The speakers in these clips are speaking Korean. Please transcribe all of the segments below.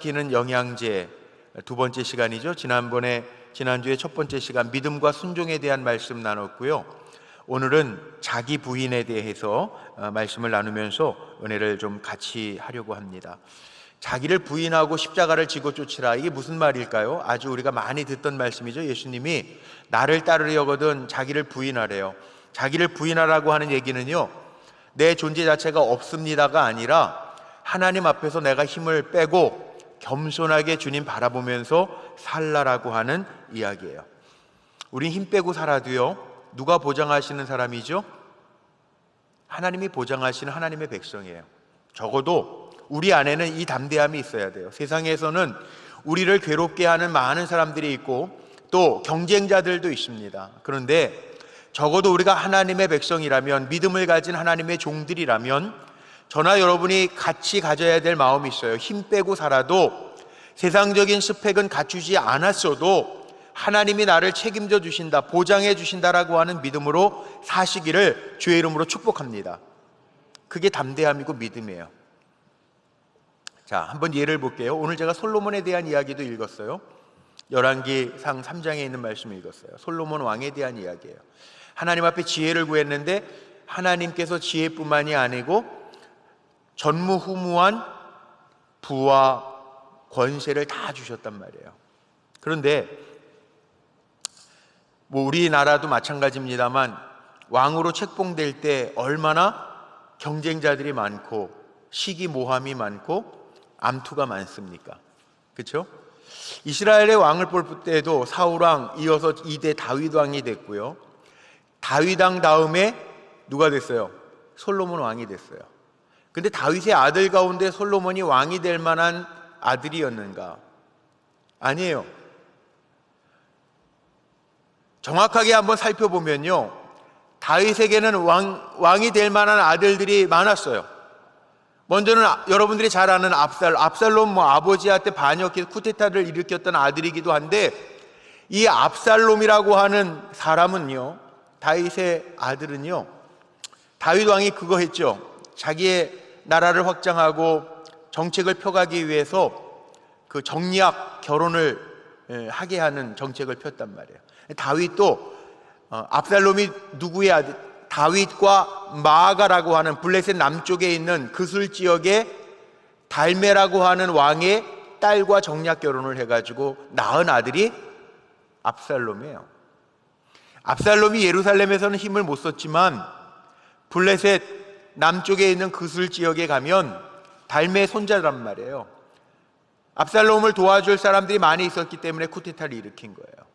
기는 영양제 두 번째 시간이죠. 지난번에 지난주에 첫 번째 시간 믿음과 순종에 대한 말씀 나눴고요. 오늘은 자기 부인에 대해서 어, 말씀을 나누면서 은혜를 좀 같이 하려고 합니다. 자기를 부인하고 십자가를 지고 쫓으라 이게 무슨 말일까요? 아주 우리가 많이 듣던 말씀이죠. 예수님이 나를 따르려거든 자기를 부인하래요. 자기를 부인하라고 하는 얘기는요. 내 존재 자체가 없습니다가 아니라 하나님 앞에서 내가 힘을 빼고 겸손하게 주님 바라보면서 살라라고 하는 이야기예요. 우린 힘 빼고 살아도요. 누가 보장하시는 사람이죠? 하나님이 보장하시는 하나님의 백성이에요. 적어도 우리 안에는 이 담대함이 있어야 돼요. 세상에서는 우리를 괴롭게 하는 많은 사람들이 있고 또 경쟁자들도 있습니다. 그런데 적어도 우리가 하나님의 백성이라면 믿음을 가진 하나님의 종들이라면 저나 여러분이 같이 가져야 될 마음이 있어요. 힘 빼고 살아도 세상적인 스펙은 갖추지 않았어도 하나님이 나를 책임져 주신다, 보장해 주신다라고 하는 믿음으로 사시기를 주의 이름으로 축복합니다. 그게 담대함이고 믿음이에요. 자, 한번 예를 볼게요. 오늘 제가 솔로몬에 대한 이야기도 읽었어요. 열왕기상 3장에 있는 말씀을 읽었어요. 솔로몬 왕에 대한 이야기예요. 하나님 앞에 지혜를 구했는데 하나님께서 지혜뿐만이 아니고 전무후무한 부와 권세를 다 주셨단 말이에요. 그런데 뭐 우리나라도 마찬가지입니다만 왕으로 책봉될 때 얼마나 경쟁자들이 많고 시기 모함이 많고 암투가 많습니까? 그렇죠? 이스라엘의 왕을 볼 때도 사울 왕 이어서 2대 다윗 왕이 됐고요. 다윗 왕 다음에 누가 됐어요? 솔로몬 왕이 됐어요. 근데 다윗의 아들 가운데 솔로몬이 왕이 될 만한 아들이었는가? 아니에요. 정확하게 한번 살펴보면요. 다윗에게는 왕, 왕이 될 만한 아들들이 많았어요. 먼저는 여러분들이 잘 아는 압살, 압살롬 뭐 아버지한테 반역해 쿠데타를 일으켰던 아들이기도 한데 이 압살롬이라고 하는 사람은요. 다윗의 아들은요. 다윗 왕이 그거 했죠. 자기의 나라를 확장하고 정책을 펴가기 위해서 그 정리학 결혼을 예, 하게 하는 정책을 폈단 말이에요. 다윗도 어, 압살롬이 누구의 아들? 다윗과 마아가라고 하는 블레셋 남쪽에 있는 그술 지역에 달메라고 하는 왕의 딸과 정략 결혼을 해가지고 낳은 아들이 압살롬이에요. 압살롬이 예루살렘에서는 힘을 못 썼지만 블레셋 남쪽에 있는 그술 지역에 가면 달메 손자란 말이에요. 압살롬을 도와줄 사람들이 많이 있었기 때문에 쿠데타를 일으킨 거예요.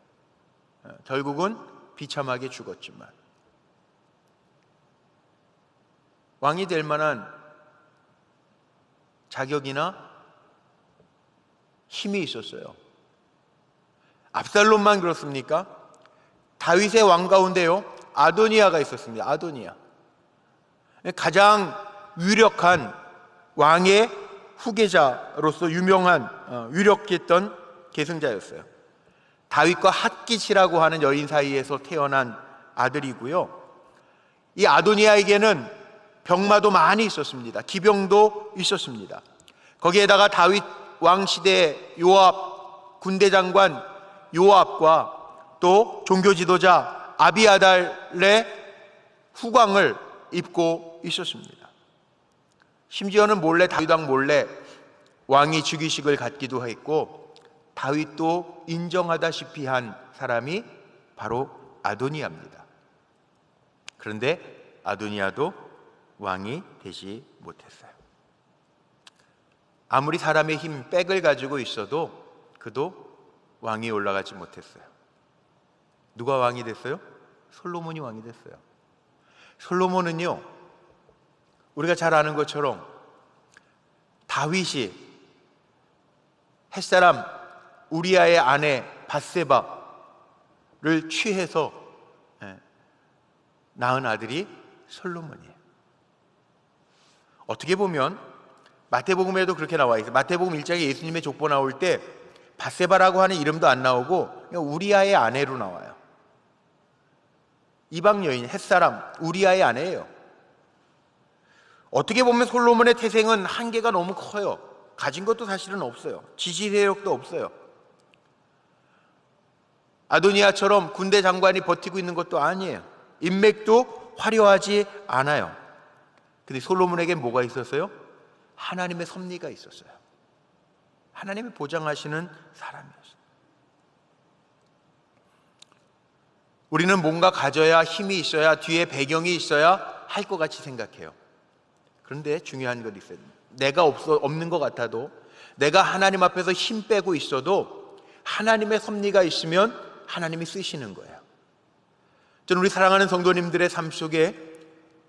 어, 결국은 비참하게 죽었지만 왕이 될 만한 자격이나 힘이 있었어요. 압살롬만 그렇습니까? 다윗의 왕 가운데요 아도니아가 있었습니다. 아도니아. 가장 유력한 왕의 후계자로서 유명한 어, 유력했던 계승자였어요. 다윗과 핫기시라고 하는 여인 사이에서 태어난 아들이고요. 이 아도니아에게는 병마도 많이 있었습니다. 기병도 있었습니다. 거기에다가 다윗 왕 시대 요압 군대 장관 요압과 또 종교 지도자 아비아달의 후광을 입고 있었습니다. 심지어는 몰래 다윗 왕 몰래 왕이 즉위식을 갖기도 했고 다윗도 인정하다시피 한 사람이 바로 아도니아입니다. 그런데 아도니아도 왕이 되지 못했어요. 아무리 사람의 힘 백을 가지고 있어도 그도 왕이 올라가지 못했어요. 누가 왕이 됐어요? 솔로몬이 왕이 됐어요. 솔로몬은요, 우리가 잘 아는 것처럼 다윗이 햇사람 우리아의 아내 바세바를 취해서 예, 낳은 아들이 솔로몬이에요. 어떻게 보면 마태복음에도 그렇게 나와 있어요. 마태복음 1장에 예수님의 족보 나올 때 바세바라고 하는 이름도 안 나오고 우리아의 아내로 나와요. 이방 여인 햇사람 우리아의 아내예요. 어떻게 보면 솔로몬의 태생은 한계가 너무 커요. 가진 것도 사실은 없어요. 지지 세력도 없어요. 아도니아처럼 군대 장관이 버티고 있는 것도 아니에요. 인맥도 화려하지 않아요. 근데 솔로몬에게 뭐가 있었어요? 하나님의 섭리가 있었어요. 하나님이 보장하시는 사람이었어요. 우리는 뭔가 가져야 힘이 있어야 뒤에 배경이 있어야 할 것 같이 생각해요. 그런데 중요한 것 있어요. 내가 없어, 없는 것 같아도 내가 하나님 앞에서 힘 빼고 있어도 하나님의 섭리가 있으면 하나님이 쓰시는 거예요. 저는 우리 사랑하는 성도님들의 삶 속에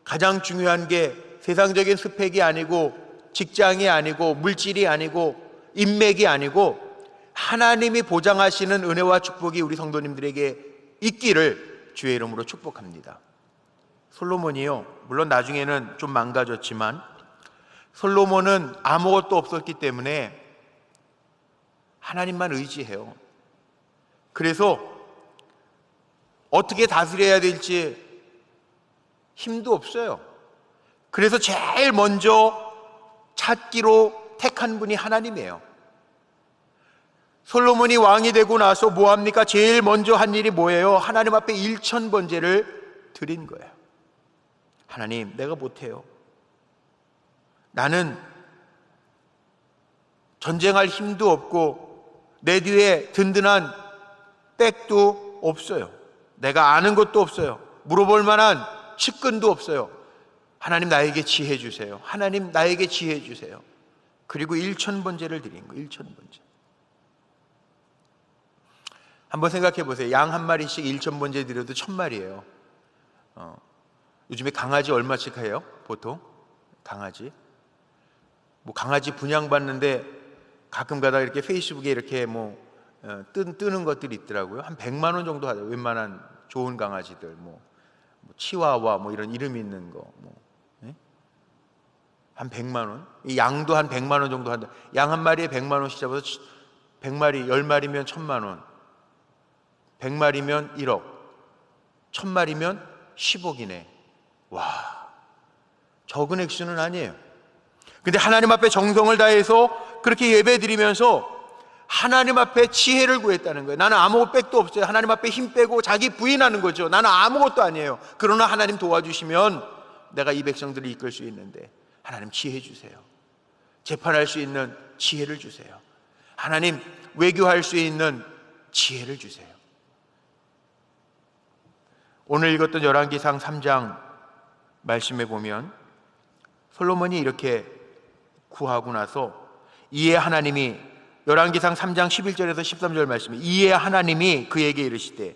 가장 중요한 게 세상적인 스펙이 아니고 직장이 아니고 물질이 아니고 인맥이 아니고 하나님이 보장하시는 은혜와 축복이 우리 성도님들에게 있기를 주의 이름으로 축복합니다. 솔로몬이요. 물론 나중에는 좀 망가졌지만 솔로몬은 아무것도 없었기 때문에 하나님만 의지해요. 그래서 어떻게 다스려야 될지 힘도 없어요. 그래서 제일 먼저 찾기로 택한 분이 하나님이에요. 솔로몬이 왕이 되고 나서 뭐 합니까? 제일 먼저 한 일이 뭐예요? 하나님 앞에 일천 번제를 드린 거예요. 하나님, 내가 못해요. 나는 전쟁할 힘도 없고 내 뒤에 든든한 백도 없어요. 내가 아는 것도 없어요. 물어볼 만한 측근도 없어요. 하나님 나에게 지혜 주세요. 하나님 나에게 지혜 주세요. 그리고 일천 번제를 드린 거, 일천 번제. 한번 생각해 보세요. 양 한 마리씩 일천 번제 드려도 천 마리예요. 어. 요즘에 강아지 얼마씩 해요? 보통 강아지. 뭐 강아지 분양받는데 가끔 가다 이렇게 페이스북에 이렇게 뭐 어, 뜨, 뜨는 것들이 있더라고요. 한 100만 원 정도 하죠. 웬만한 좋은 강아지들 뭐, 뭐 치와와 뭐 이런 이름 있는 거 뭐. 예? 한 100만 원. 이 양도 한 100만 원 정도 한다. 양 한 마리에 100만 원씩 잡아서 100마리, 10마리면 1000만 원. 100마리면 1억. 1000마리면 10억이네. 와. 적은 액수는 아니에요. 근데 하나님 앞에 정성을 다해서 그렇게 예배 드리면서 하나님 앞에 지혜를 구했다는 거예요. 나는 아무 백도 없어요. 하나님 앞에 힘 빼고 자기 부인하는 거죠. 나는 아무것도 아니에요. 그러나 하나님 도와주시면 내가 이 백성들을 이끌 수 있는데 하나님 지혜 주세요. 재판할 수 있는 지혜를 주세요. 하나님 외교할 수 있는 지혜를 주세요. 오늘 읽었던 열왕기상 3장 말씀에 보면 솔로몬이 이렇게 구하고 나서 이에 하나님이 열왕기상 3장 11절에서 13절 말씀에 이에 하나님이 그에게 이르시되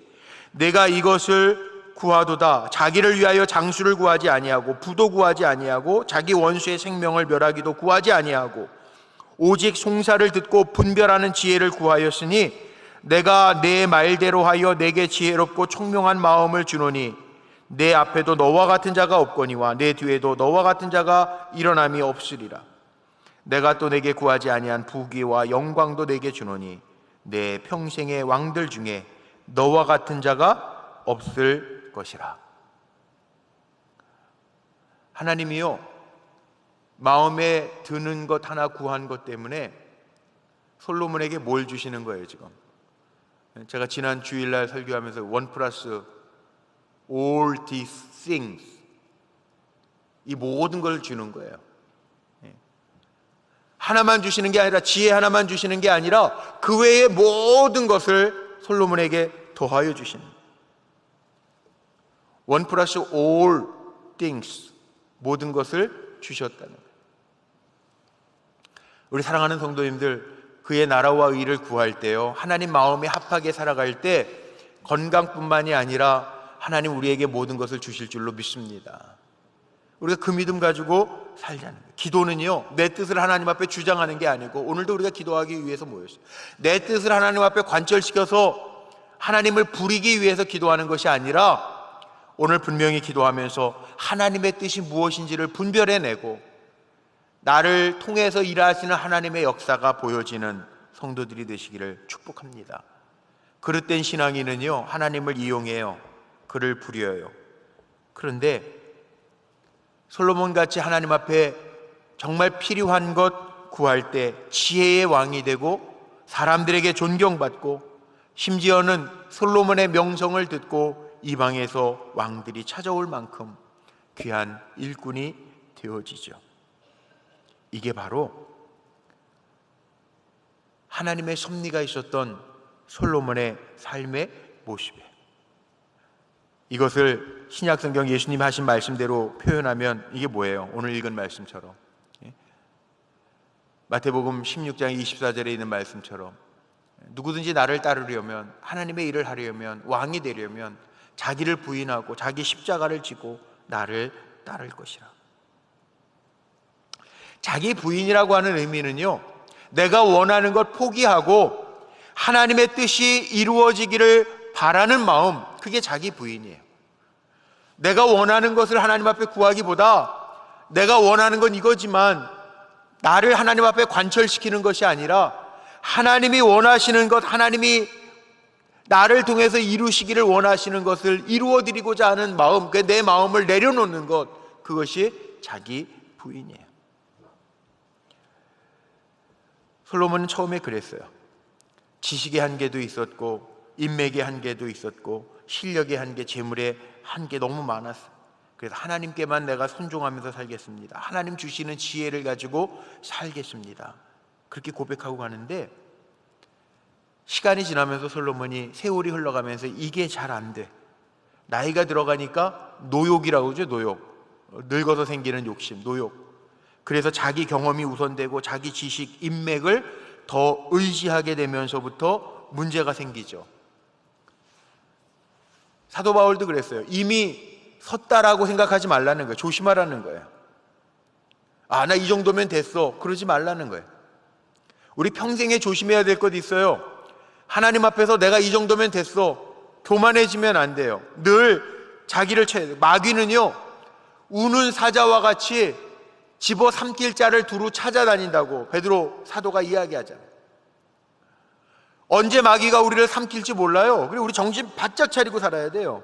내가 이것을 구하도다. 자기를 위하여 장수를 구하지 아니하고 부도 구하지 아니하고 자기 원수의 생명을 멸하기도 구하지 아니하고 오직 송사를 듣고 분별하는 지혜를 구하였으니 내가 내 말대로 하여 내게 지혜롭고 총명한 마음을 주노니 내 앞에도 너와 같은 자가 없거니와 내 뒤에도 너와 같은 자가 일어남이 없으리라 내가 또 내게 구하지 아니한 부귀와 영광도 내게 주노니 내 평생의 왕들 중에 너와 같은 자가 없을 것이라. 하나님이요 마음에 드는 것 하나 구한 것 때문에 솔로몬에게 뭘 주시는 거예요 지금? 제가 지난 주일날 설교하면서 원 플러스 all these things 이 모든 걸 주는 거예요. 하나만 주시는 게 아니라 지혜 하나만 주시는 게 아니라 그 외의 모든 것을 솔로몬에게 더하여 주시는 원 플러스 all things 모든 것을 주셨다는 거예요. 우리 사랑하는 성도님들 그의 나라와 의를 구할 때요 하나님 마음에 합하게 살아갈 때 건강뿐만이 아니라 하나님 우리에게 모든 것을 주실 줄로 믿습니다. 우리가 그 믿음 가지고 살자는 거예요. 기도는요, 내 뜻을 하나님 앞에 주장하는 게 아니고, 오늘도 우리가 기도하기 위해서 모였어요. 내 뜻을 하나님 앞에 관철시켜서 하나님을 부리기 위해서 기도하는 것이 아니라, 오늘 분명히 기도하면서 하나님의 뜻이 무엇인지를 분별해내고, 나를 통해서 일하시는 하나님의 역사가 보여지는 성도들이 되시기를 축복합니다. 그릇된 신앙인은요, 하나님을 이용해요. 그를 부려요. 그런데 솔로몬 같이 하나님 앞에 정말 필요한 것 구할 때 지혜의 왕이 되고 사람들에게 존경받고 심지어는 솔로몬의 명성을 듣고 이방에서 왕들이 찾아올 만큼 귀한 일꾼이 되어지죠. 이게 바로 하나님의 섭리가 있었던 솔로몬의 삶의 모습이에요. 이것을 신약 성경 예수님 하신 말씀대로 표현하면 이게 뭐예요? 오늘 읽은 말씀처럼. 예? 마태복음 16장 24절에 있는 말씀처럼 누구든지 나를 따르려면 하나님의 일을 하려면 왕이 되려면 자기를 부인하고 자기 십자가를 지고 나를 따를 것이라. 자기 부인이라고 하는 의미는요. 내가 원하는 것 포기하고 하나님의 뜻이 이루어지기를 바라는 마음, 그게 자기 부인이에요. 내가 원하는 것을 하나님 앞에 구하기보다 내가 원하는 건 이거지만 나를 하나님 앞에 관철시키는 것이 아니라 하나님이 원하시는 것, 하나님이 나를 통해서 이루시기를 원하시는 것을 이루어 드리고자 하는 마음, 그내 마음을 내려놓는 것, 그것이 자기 부인이에요. 솔로몬은 처음에 그랬어요. 지식의 한계도 있었고, 인맥의 한계도 있었고, 실력의 한계, 재물의 한계 너무 많았어. 그래서 하나님께만 내가 순종하면서 살겠습니다. 하나님 주시는 지혜를 가지고 살겠습니다. 그렇게 고백하고 가는데 시간이 지나면서 솔로몬이 세월이 흘러가면서 이게 잘 안 돼. 나이가 들어가니까 노욕이라고 그러죠, 노욕. 늙어서 생기는 욕심, 노욕. 그래서 자기 경험이 우선되고 자기 지식, 인맥을 더 의지하게 되면서부터 문제가 생기죠. 사도 바울도 그랬어요. 이미 섰다라고 생각하지 말라는 거예요. 조심하라는 거예요. 아, 나 이 정도면 됐어. 그러지 말라는 거예요. 우리 평생에 조심해야 될 것 있어요. 하나님 앞에서 내가 이 정도면 됐어. 교만해지면 안 돼요. 늘 자기를 쳐야 돼요. 마귀는요, 우는 사자와 같이 집어 삼킬 자를 두루 찾아다닌다고 베드로 사도가 이야기하잖아요. 언제 마귀가 우리를 삼킬지 몰라요. 그리고 우리 정신 바짝 차리고 살아야 돼요.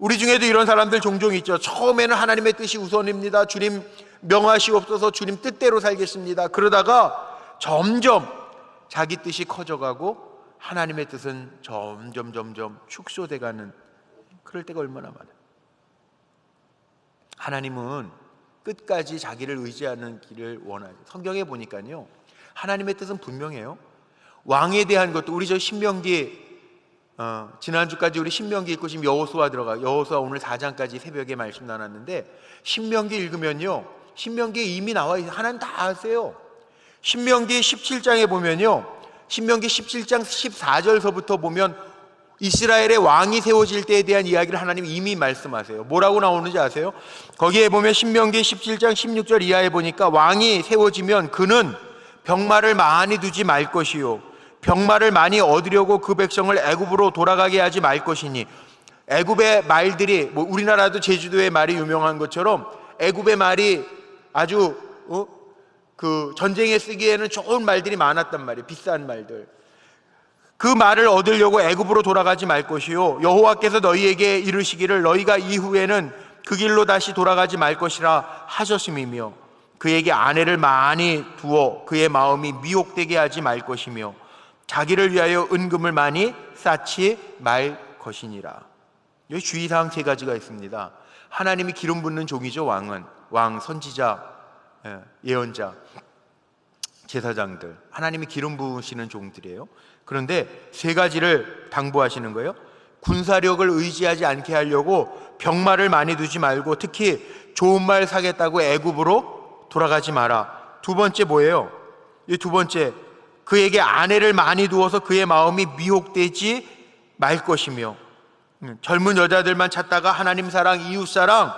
우리 중에도 이런 사람들 종종 있죠. 처음에는 하나님의 뜻이 우선입니다. 주님 명하시옵소서 주님 뜻대로 살겠습니다. 그러다가 점점 자기 뜻이 커져가고 하나님의 뜻은 점점 점점 축소돼가는 그럴 때가 얼마나 많아요. 하나님은 끝까지 자기를 의지하는 길을 원하죠. 성경에 보니까요. 하나님의 뜻은 분명해요. 왕에 대한 것도 우리 저 신명기 어, 지난주까지 우리 신명기 읽고 지금 여호수아 들어가 여호수아 오늘 4장까지 새벽에 말씀 나눴는데 신명기 읽으면요. 신명기에 이미 나와 있어요. 하나님 다 아세요. 신명기 17장에 보면요. 신명기 17장 14절서부터 보면 이스라엘의 왕이 세워질 때에 대한 이야기를 하나님 이미 말씀하세요. 뭐라고 나오는지 아세요? 거기에 보면 신명기 17장 16절 이하에 보니까 왕이 세워지면 그는 병마를 많이 두지 말 것이요. 병마를 많이 얻으려고 그 백성을 애굽으로 돌아가게 하지 말 것이니 애굽의 말들이 뭐 우리나라도 제주도의 말이 유명한 것처럼 애굽의 말이 아주 어? 그 전쟁에 쓰기에는 좋은 말들이 많았단 말이에요. 비싼 말들. 그 말을 얻으려고 애굽으로 돌아가지 말 것이요 여호와께서 너희에게 이르시기를 너희가 이후에는 그 길로 다시 돌아가지 말 것이라 하셨음이며 그에게 아내를 많이 두어 그의 마음이 미혹되게 하지 말 것이며 자기를 위하여 은금을 많이 쌓지 말 것이니라. 여기 주의사항 세 가지가 있습니다. 하나님이 기름 붓는 종이죠 왕은 왕 선지자 예, 예언자 제사장들 하나님이 기름 부으시는 종들이에요. 그런데 세 가지를 당부하시는 거예요. 군사력을 의지하지 않게 하려고 병마를 많이 두지 말고 특히 좋은 말 사겠다고 애굽으로 돌아가지 마라. 두 번째 뭐예요? 이 두 번째 그에게 아내를 많이 두어서 그의 마음이 미혹되지 말 것이며 음, 젊은 여자들만 찾다가 하나님 사랑, 이웃 사랑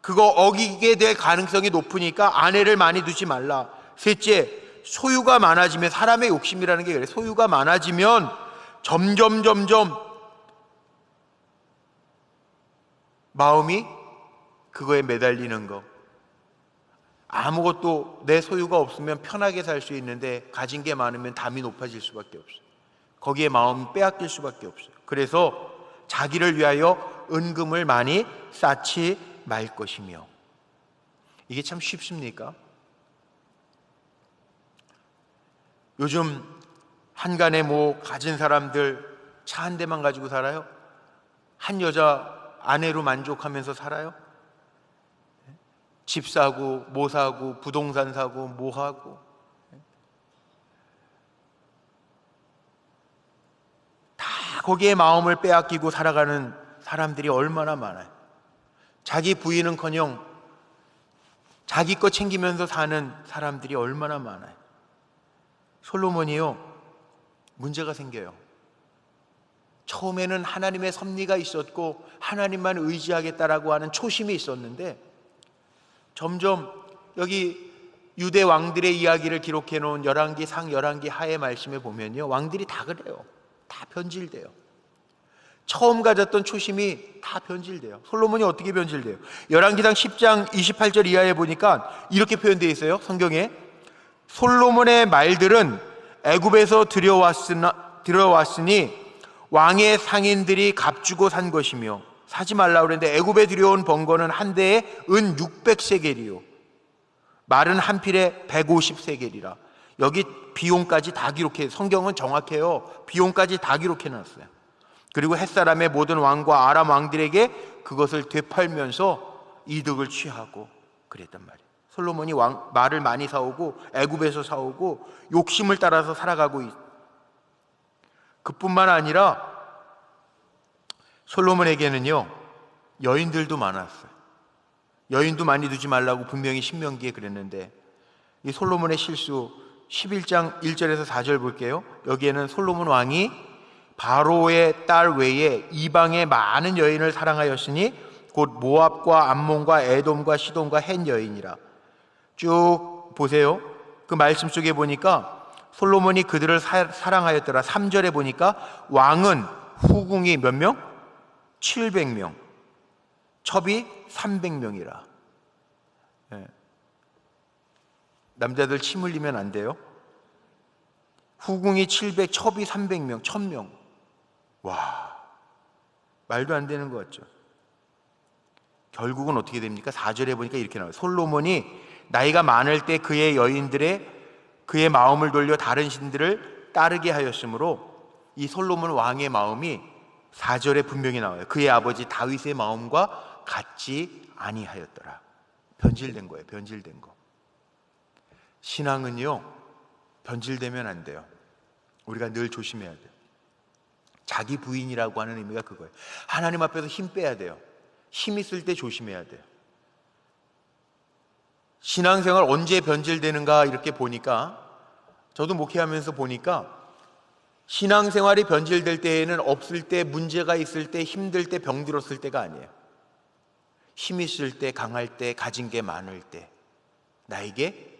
그거 어기게 될 가능성이 높으니까 아내를 많이 두지 말라. 셋째, 소유가 많아지면 사람의 욕심이라는 게 그래. 소유가 많아지면 점점 점점 마음이 그거에 매달리는 거. 아무것도 내 소유가 없으면 편하게 살 수 있는데 가진 게 많으면 담이 높아질 수밖에 없어요. 거기에 마음이 빼앗길 수밖에 없어요. 그래서 자기를 위하여 은금을 많이 쌓지 말 것이며 이게 참 쉽습니까? 요즘 한간에 뭐 가진 사람들 차 한 대만 가지고 살아요? 한 여자 아내로 만족하면서 살아요? 집 사고, 뭐 사고, 부동산 사고, 뭐 하고. 다 거기에 마음을 빼앗기고 살아가는 사람들이 얼마나 많아요. 자기 부인은 커녕 자기 거 챙기면서 사는 사람들이 얼마나 많아요. 솔로몬이요, 문제가 생겨요. 처음에는 하나님의 섭리가 있었고 하나님만 의지하겠다라고 하는 초심이 있었는데 점점 여기 유대 왕들의 이야기를 기록해 놓은 열왕기 상 열왕기 하의 말씀에 보면요. 왕들이 다 그래요. 다 변질돼요. 처음 가졌던 초심이 다 변질돼요. 솔로몬이 어떻게 변질돼요? 열왕기상 10장 28절 이하에 보니까 이렇게 표현되어 있어요 성경에. 솔로몬의 말들은 애굽에서 들여왔으나, 들여왔으니 왕의 상인들이 값주고 산 것이며 사지 말라 그랬는데 애굽에 들여온 번거는 한 대에 은 600세겔이요. 말은 한 필에 150세겔이라. 여기 비용까지 다 기록해 성경은 정확해요. 비용까지 다 기록해 놨어요. 그리고 햇사람의 모든 왕과 아람 왕들에게 그것을 되팔면서 이득을 취하고 그랬단 말이에요. 솔로몬이 왕, 말을 많이 사오고 애굽에서 사오고 욕심을 따라서 살아가고 있, 그뿐만 아니라 솔로몬에게는요 여인들도 많았어요. 여인도 많이 두지 말라고 분명히 신명기에 그랬는데 이 솔로몬의 실수 11장 1절에서 4절 볼게요. 여기에는 솔로몬 왕이 바로의 딸 외에 이방의 많은 여인을 사랑하였으니 곧 모압과 암몬과 에돔과 시돈과 헨 여인이라. 쭉 보세요. 그 말씀 속에 보니까 솔로몬이 그들을 사, 랑하였더라 3절에 보니까 왕은 후궁이 몇 명? 700명. 첩이 300명이라. 네. 남자들 침 흘리면 안 돼요. 후궁이 700, 첩이 300명, 1000명. 와, 말도 안 되는 것 같죠. 결국은 어떻게 됩니까? 4절에 보니까 이렇게 나와요. 솔로몬이 나이가 많을 때 그의 여인들의 그의 마음을 돌려 다른 신들을 따르게 하였으므로 이 솔로몬 왕의 마음이 4절에 분명히 나와요. 그의 아버지 다윗의 마음과 같지 아니하였더라. 변질된 거예요. 변질된 거. 신앙은요. 변질되면 안 돼요. 우리가 늘 조심해야 돼요. 자기 부인이라고 하는 의미가 그거예요. 하나님 앞에서 힘 빼야 돼요. 힘 있을 때 조심해야 돼요. 신앙생활 언제 변질되는가 이렇게 보니까 저도 목회하면서 보니까 신앙생활이 변질될 때에는 없을 때 문제가 있을 때 힘들 때 병들었을 때가 아니에요. 힘 있을 때 강할 때 가진 게 많을 때 나에게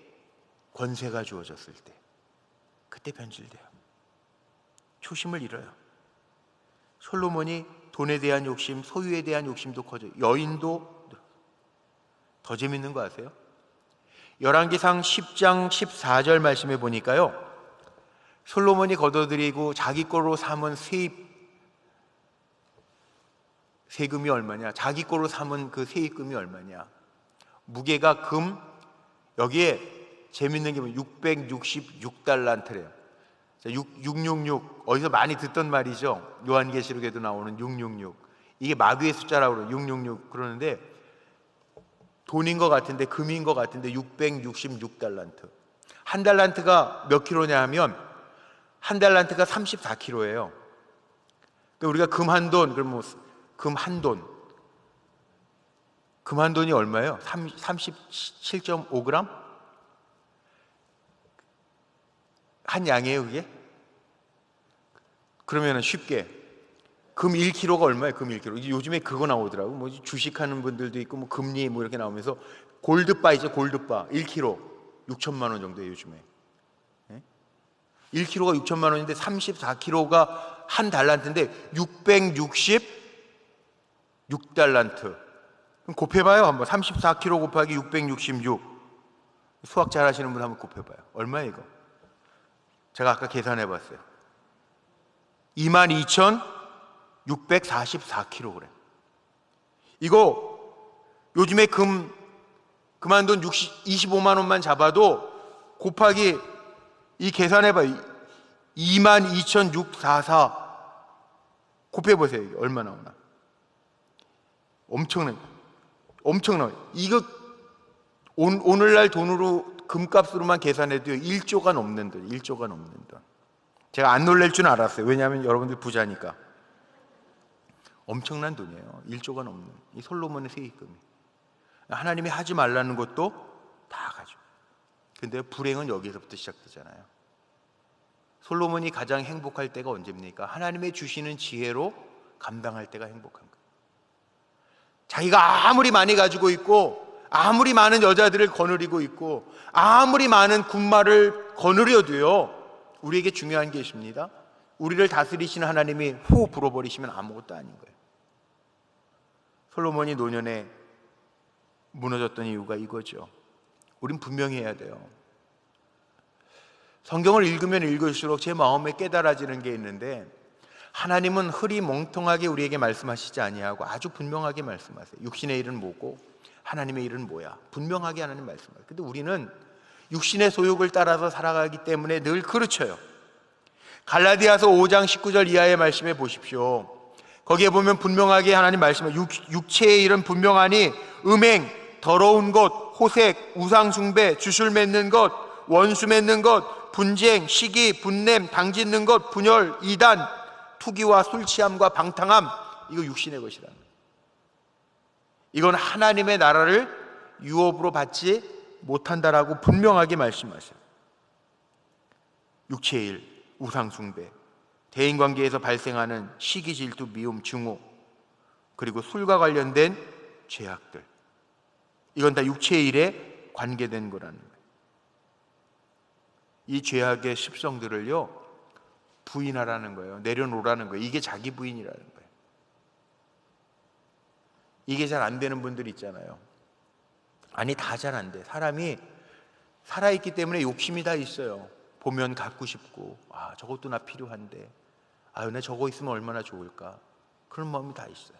권세가 주어졌을 때 그때 변질돼요. 초심을 잃어요. 솔로몬이 돈에 대한 욕심, 소유에 대한 욕심도 커져요. 여인도 더 재밌는 거 아세요? 열왕기상 10장 14절 말씀에 보니까요. 솔로몬이 거둬들이고 자기 거로 삼은 세입 세금이 얼마냐? 자기 거로 삼은 그 세입금이 얼마냐? 무게가 금 여기에 재밌는 게 666달란트래요. 6, 666 어디서 많이 듣던 말이죠. 요한계시록에도 나오는 666 이게 마귀의 숫자라고 그래요. 666 그러는데 돈인 것 같은데 금인 것 같은데 666달란트. 한 달란트가 몇 킬로냐 하면 한 달란트가 34킬로예요. 그러니까 우리가 금 한 돈, 그럼 뭐 금 한 돈. 금 한 돈이 얼마예요? 37.5g? 한 양이에요, 그게? 그러면 쉽게 금 1kg가 얼마예요? 금 1kg. 요즘에 그거 나오더라고. 뭐 주식하는 분들도 있고 뭐 금리 뭐 이렇게 나오면서 골드바 이제 골드바 1kg 6천만 원 정도예요, 요즘에. 네? 1kg가 6천만 원인데 34kg가 한 달란트인데 666달란트. 그럼 곱해봐요 한번 34kg 곱하기 666 수학 잘하시는 분 한번 곱해봐요 얼마예요 이거 제가 아까 계산해봤어요 22,000 644kg. 이거 요즘에 금 그만둔 60, 25만 원만 잡아도 곱하기 이 계산해봐요. 22,644 곱해보세요. 얼마 나오나. 엄청난, 엄청난. 이거 온, 오늘날 돈으로 금값으로만 계산해도 1조가 넘는 돈, 1조가 넘는 돈. 제가 안 놀랄 줄 알았어요. 왜냐하면 여러분들 부자니까. 엄청난 돈이에요. 1조가 넘는. 이 솔로몬의 세입금이. 하나님이 하지 말라는 것도 다 가죠. 근데 불행은 여기서부터 시작되잖아요. 솔로몬이 가장 행복할 때가 언제입니까? 하나님의 주시는 지혜로 감당할 때가 행복한 거예요. 자기가 아무리 많이 가지고 있고 아무리 많은 여자들을 거느리고 있고 아무리 많은 군마를 거느려도요 우리에게 중요한 게 있습니다. 우리를 다스리시는 하나님이 호 불어버리시면 아무것도 아닌 거예요. 솔로몬이 노년에 무너졌던 이유가 이거죠. 우린 분명히 해야 돼요. 성경을 읽으면 읽을수록 제 마음에 깨달아지는 게 있는데 하나님은 흐리 멍텅하게 우리에게 말씀하시지 아니하고 아주 분명하게 말씀하세요. 육신의 일은 뭐고 하나님의 일은 뭐야? 분명하게 하나님 말씀하세요. 근데 우리는 육신의 소욕을 따라서 살아가기 때문에 늘 그르쳐요. 갈라디아서 5장 19절 이하의 말씀에 보십시오. 거기에 보면 분명하게 하나님 말씀을 육체의 일은 분명하니 음행, 더러운 것, 호색, 우상숭배, 주술 맺는 것, 원수 맺는 것, 분쟁, 시기, 분냄, 당짓는 것, 분열, 이단, 투기와 술 취함과 방탕함 이거 육신의 것이라. 이건 하나님의 나라를 유업으로 받지 못한다라고 분명하게 말씀하세요. 육체의 일, 우상숭배, 대인관계에서 발생하는 시기, 질투, 미움, 증오, 그리고 술과 관련된 죄악들. 이건 다 육체의 일에 관계된 거라는 거예요. 이 죄악의 습성들을요, 부인하라는 거예요. 내려놓으라는 거예요. 이게 자기 부인이라는 거예요. 이게 잘 안 되는 분들 있잖아요. 아니, 다 잘 안 돼. 사람이 살아있기 때문에 욕심이 다 있어요. 보면 갖고 싶고, 아, 저것도 나 필요한데, 아유, 내 저거 있으면 얼마나 좋을까. 그런 마음이 다 있어요.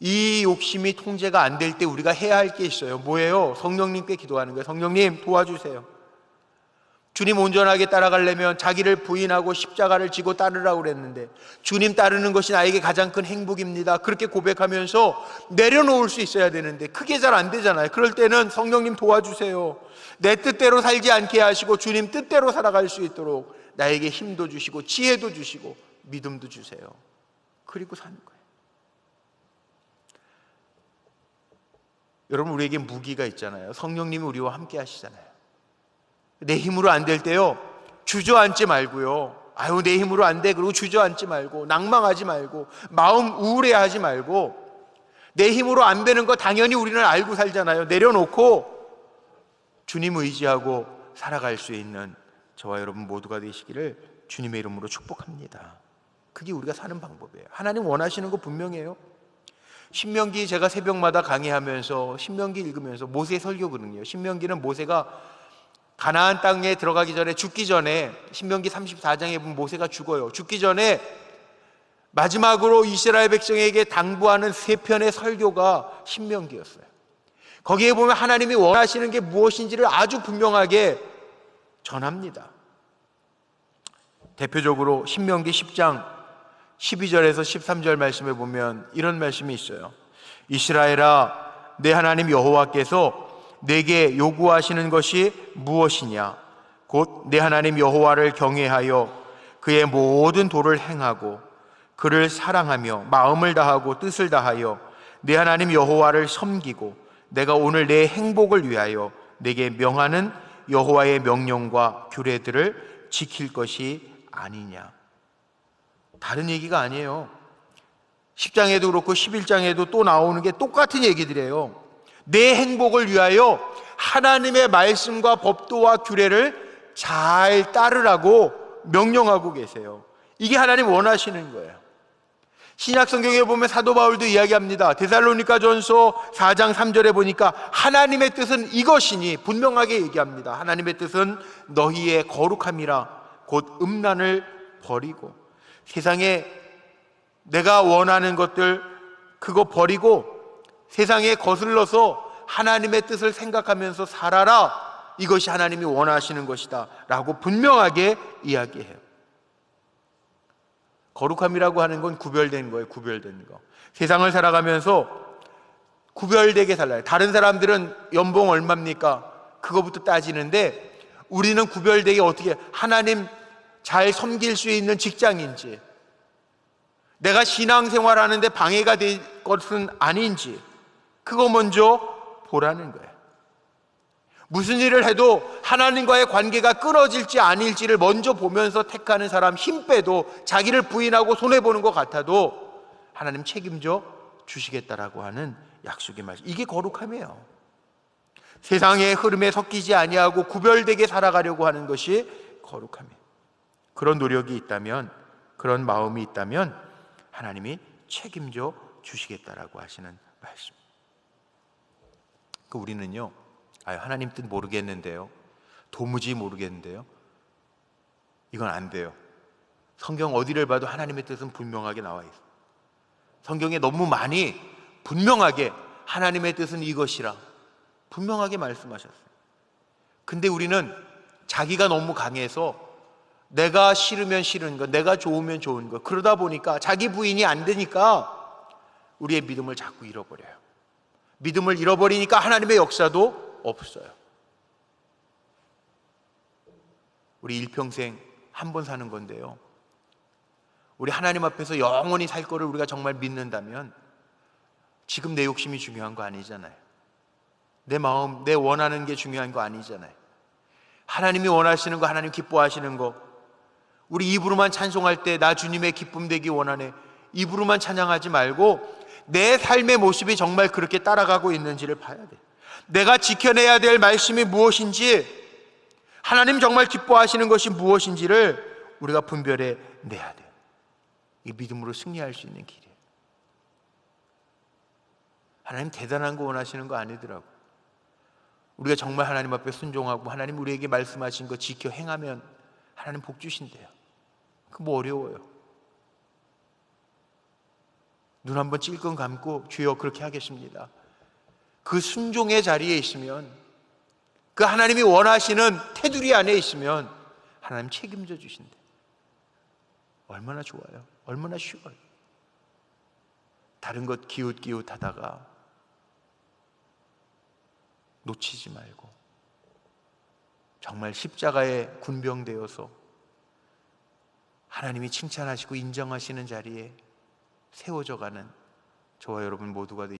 이 욕심이 통제가 안 될 때 우리가 해야 할 게 있어요. 뭐예요? 성령님께 기도하는 거예요. 성령님 도와주세요. 주님 온전하게 따라가려면 자기를 부인하고 십자가를 지고 따르라고 그랬는데 주님 따르는 것이 나에게 가장 큰 행복입니다. 그렇게 고백하면서 내려놓을 수 있어야 되는데 그게 잘 안 되잖아요. 그럴 때는 성령님 도와주세요. 내 뜻대로 살지 않게 하시고 주님 뜻대로 살아갈 수 있도록 나에게 힘도 주시고 지혜도 주시고 믿음도 주세요. 그리고 사는 거예요. 여러분 우리에게 무기가 있잖아요. 성령님이 우리와 함께 하시잖아요. 내 힘으로 안 될 때요. 주저앉지 말고요. 아유 내 힘으로 안 돼. 그리고 주저앉지 말고 낭망하지 말고 마음 우울해하지 말고 내 힘으로 안 되는 거 당연히 우리는 알고 살잖아요. 내려놓고 주님 의지하고 살아갈 수 있는 저와 여러분 모두가 되시기를 주님의 이름으로 축복합니다. 그게 우리가 사는 방법이에요. 하나님 원하시는 거 분명해요. 신명기 제가 새벽마다 강의하면서 신명기 읽으면서 모세 설교거든요. 신명기는 모세가 가나안 땅에 들어가기 전에 죽기 전에 신명기 34장에 보면 모세가 죽어요. 죽기 전에 마지막으로 이스라엘 백성에게 당부하는 세 편의 설교가 신명기였어요. 거기에 보면 하나님이 원하시는 게 무엇인지를 아주 분명하게 전합니다. 대표적으로 신명기 10장 12절에서 13절 말씀에 보면 이런 말씀이 있어요. 이스라엘아 내 하나님 여호와께서 내게 요구하시는 것이 무엇이냐 곧 내 하나님 여호와를 경외하여 그의 모든 도를 행하고 그를 사랑하며 마음을 다하고 뜻을 다하여 내 하나님 여호와를 섬기고 내가 오늘 내 행복을 위하여 내게 명하는 여호와의 명령과 규례들을 지킬 것이 아니냐. 다른 얘기가 아니에요. 10장에도 그렇고 11장에도 또 나오는 게 똑같은 얘기들이에요. 내 행복을 위하여 하나님의 말씀과 법도와 규례를 잘 따르라고 명령하고 계세요. 이게 하나님 원하시는 거예요. 신약 성경에 보면 사도 바울도 이야기합니다. 데살로니가 전서 4장 3절에 보니까 하나님의 뜻은 이것이니 분명하게 얘기합니다. 하나님의 뜻은 너희의 거룩함이라 곧 음란을 버리고 세상에 내가 원하는 것들 그거 버리고 세상에 거슬러서 하나님의 뜻을 생각하면서 살아라. 이것이 하나님이 원하시는 것이다. 라고 분명하게 이야기해요. 거룩함이라고 하는 건 구별된 거예요. 구별된 거. 세상을 살아가면서 구별되게 살아요. 다른 사람들은 연봉 얼마입니까? 그거부터 따지는데 우리는 구별되게 어떻게 하나님 잘 섬길 수 있는 직장인지 내가 신앙생활 하는데 방해가 될 것은 아닌지 그거 먼저 보라는 거예요. 무슨 일을 해도 하나님과의 관계가 끊어질지 아닐지를 먼저 보면서 택하는 사람 힘 빼도 자기를 부인하고 손해보는 것 같아도 하나님 책임져 주시겠다라고 하는 약속의 말씀. 이게 거룩함이에요. 세상의 흐름에 섞이지 아니하고 구별되게 살아가려고 하는 것이 거룩함이에요. 그런 노력이 있다면, 그런 마음이 있다면 하나님이 책임져 주시겠다라고 하시는 말씀. 그 우리는요, 아 하나님 뜻 모르겠는데요. 도무지 모르겠는데요. 이건 안 돼요. 성경 어디를 봐도 하나님의 뜻은 분명하게 나와 있어. 성경에 너무 많이 분명하게 하나님의 뜻은 이것이라 분명하게 말씀하셨어요. 근데 우리는 자기가 너무 강해서 내가 싫으면 싫은 거, 내가 좋으면 좋은 거, 그러다 보니까 자기 부인이 안 되니까 우리의 믿음을 자꾸 잃어버려요. 믿음을 잃어버리니까 하나님의 역사도 없어요. 우리 일평생 한 번 사는 건데요. 우리 하나님 앞에서 영원히 살 거를 우리가 정말 믿는다면 지금 내 욕심이 중요한 거 아니잖아요. 내 마음, 내 원하는 게 중요한 거 아니잖아요. 하나님이 원하시는 거, 하나님 기뻐하시는 거. 우리 입으로만 찬송할 때 나 주님의 기쁨 되기 원하네. 입으로만 찬양하지 말고 내 삶의 모습이 정말 그렇게 따라가고 있는지를 봐야 돼. 내가 지켜내야 될 말씀이 무엇인지, 하나님 정말 기뻐하시는 것이 무엇인지를 우리가 분별해 내야 돼. 이 믿음으로 승리할 수 있는 길이에요. 하나님 대단한 거 원하시는 거 아니더라고. 우리가 정말 하나님 앞에 순종하고 하나님 우리에게 말씀하신 거 지켜 행하면 하나님 복 주신대요. 그 뭐 어려워요. 눈 한번 찔끔 감고 주여 그렇게 하겠습니다. 그 순종의 자리에 있으면 그 하나님이 원하시는 테두리 안에 있으면 하나님 책임져 주신대. 얼마나 좋아요. 얼마나 쉬워요. 다른 것 기웃기웃 하다가 놓치지 말고 정말 십자가에 군병되어서 하나님이 칭찬하시고 인정하시는 자리에 세워져 가는 저와 여러분 모두가 되시